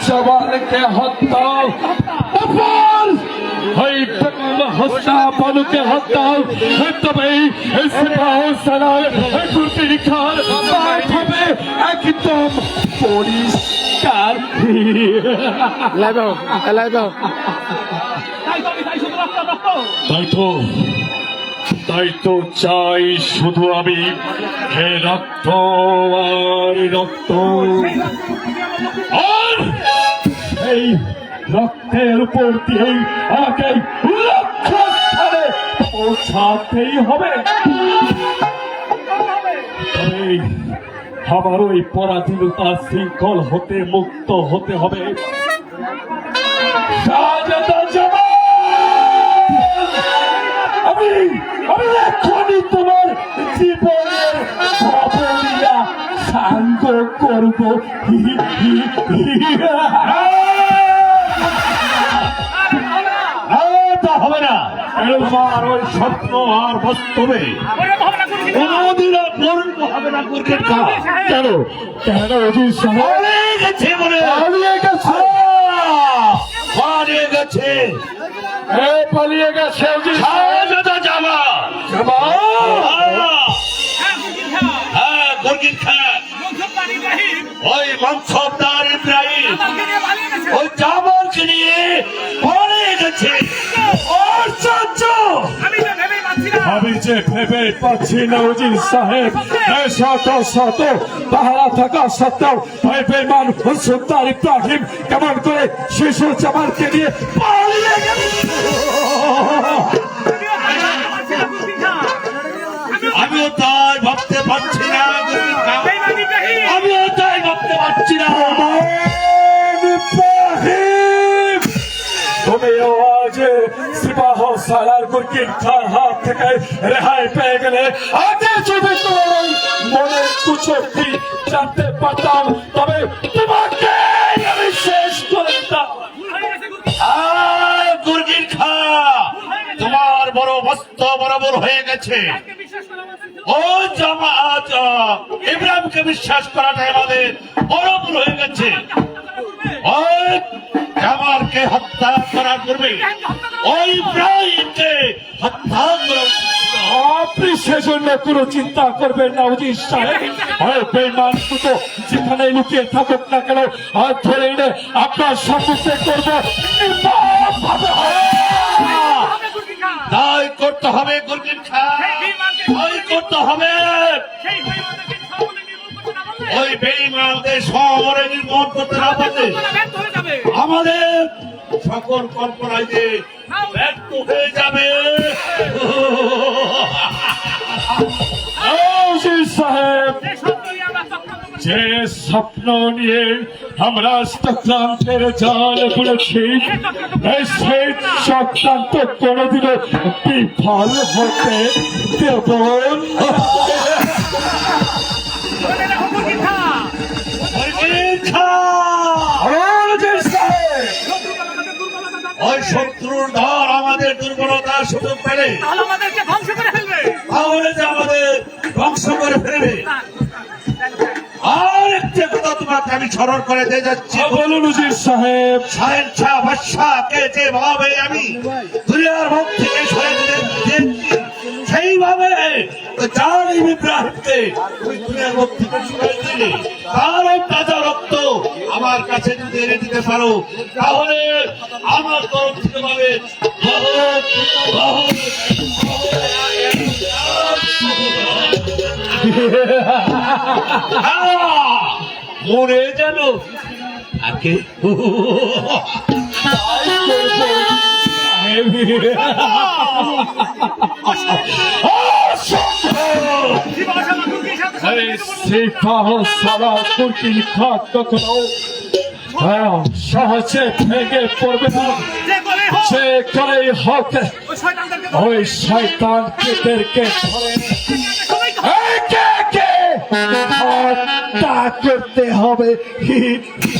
জবানকে হত্যা ওই হত্যা বালুকে হত্যা তবে সালার গুটির খান পাঠ হবে একদম পরিষ্কার। তাই তো। তাই তো চাই শুধু আমি। হে রক্ত, আর রক্ত। এই রক্তের উপর দিয়েই আমাকে পৌঁছাতেই হবে। আমার ওই পরাধীনতা শৃঙ্খল হতে মুক্ত হতে হবে। করব হবে না ওই স্বপ্ন আর বাস্তবে কোনদিন আর পূর্ণ হবে না কেন গেছে বলে পালিয়ে গেছে পালিয়ে গেছে যাবা হ্যাঁ ওই মনসবদার ইব্রাহিম, ওই জামালকে নিয়ে পালিয়ে গেছে। আশ্চর্য আমি যে ভেবে পাচ্ছি না, উজির সাহেব শত শত পাহারা থাকা সত্ত্বেও ওই বেমান সুলতান ইব্রাহিম কেমন করে শিশু জামালকে নিয়ে পালিয়ে গেল। আমিও তাই ভাবতে পারছি না আমিও তাই ভাবতে পারছি না। তুমিও আজ সিপাহ সালার গুরকিন খান হাত থেকে রেহাই পেয়ে গেলে আগে যদি তোমার কুচক্তি জানতে পারতাম তবে তোমাকে আমি শেষ করে দিতাম। আয় গুরকিন খা তোমার বড় বস্ত বরাবর হয়ে গেছে। ও জামাত ইব্রাহিমকে বিশ্বাস করাটাই আমাদের গেছে। হত্যা ওই ইব্রাহিমকে হত্যা আপনি সেজন্য চিন্তা করবেন না উজির সাহেব। যেখানে লুকিয়ে থাকুক না কেন আর ধরে এনে আপনার সম্মুখে করব। করতে হবে গুরকিন ভয় করতে হবে। ওই বেইমানদের শহরে নির্মূল করতে না পারলে আমাদের সকল কল্পনায় যে ব্যর্থ হয়ে যাবে। যে স্বপ্ন নিয়ে আমরা চক্রান্তের জাল পড়েছি এই সেই চক্রান্ত কোনোদিনও বিফল হতে দেব ওই শত্রুর ধর আমাদের দুর্বলতার সুযোগ পেলে আমাদেরকে ধ্বংস করে ফেলবে। তাহলে যে আমাদের ধ্বংস করে ফেলবে। কথা আমি স্মরণ করে দিয়ে যাচ্ছি বলুন উজির সাহেব সাহেব শাহ বাদশাহকে যেভাবে আমি দুনিয়ার মুখ থেকে সরে দিতে সেইভাবে জালিম ইব্রাহিমকে ওই দুনিয়ার মুখ থেকে সরে দিলে তারও তাজা রক্ত আমার কাছে যদি এনে দিতে পারো তাহলে আমার তরফ থেকে পাবে বহুত বহুত মরে যেন আকে সারা তুর্কি খাত কখনো। হ্যাঁ, সহজে ভেঙে পড়বে না। সে করেই হোক ওই শয়তান কেদেরকে ধরে। করতে হবে ধরে